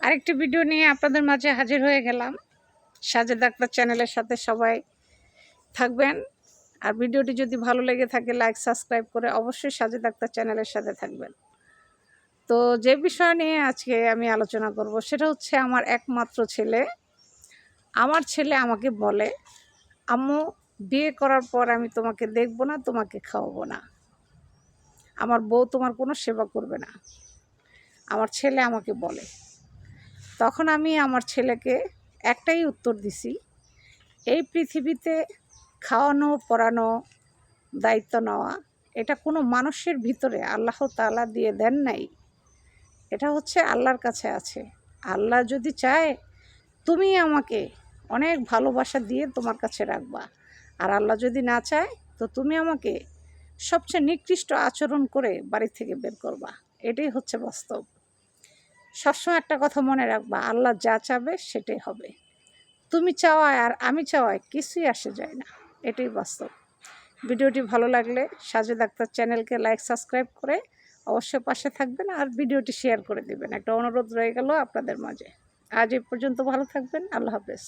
আরেকটি ভিডিও নিয়ে আপনাদের মাঝে হাজির হয়ে গেলাম। সাজেদ আক্তার চ্যানেলের সাথে সবাই থাকবেন। আর ভিডিওটি যদি ভালো লেগে থাকে লাইক সাবস্ক্রাইব করে অবশ্যই সাজেদ আক্তার চ্যানেলের সাথে থাকবেন। তো যে বিষয় নিয়ে আজকে আমি আলোচনা করব, সেটা হচ্ছে আমার একমাত্র ছেলে। আমার ছেলে আমাকে বলে, আম্মু, বিয়ে করার পর আমি তোমাকে দেখব না, তোমাকে খাওয়াবো না। আমার বউ তোমার কোনো সেবা করবে না। আমার ছেলে আমাকে বলে তখন আমি আমার ছেলেকে একটাই উত্তর দিছি, এই পৃথিবীতে খাওয়ানো পরানো দায়িত্ব নেওয়া, এটা কোনো মানুষের ভিতরে আল্লাহ তাআলা দিয়ে দেন নাই। এটা হচ্ছে আল্লাহর কাছে আছে। আল্লাহ যদি চায়, তুমি আমাকে অনেক ভালোবাসা দিয়ে তোমার কাছে রাখবা। আর আল্লাহ যদি না চায়, তো তুমি আমাকে সবচেয়ে নিকৃষ্ট আচরণ করে বাড়ি থেকে বের করবা। এটাই হচ্ছে বাস্তব। সবসময় একটা কথা মনে রাখবা, আল্লাহ যা চাবে সেটাই হবে। তুমি চাওয়ায় আর আমি চাওয়ায় কিছুই আসে যায় না, এটাই বাস্তব। ভিডিওটি ভালো লাগলে সাজেদ ডাক্তার চ্যানেলকে লাইক, সাবস্ক্রাইব করে অবশ্যই পাশে থাকবেন আর ভিডিওটি শেয়ার করে দিবেন। একটা অনুরোধ রয়ে গেল আপনাদের মাঝে। আজ এই পর্যন্ত ভালো থাকবেন, আল্লাহ হাফেজ।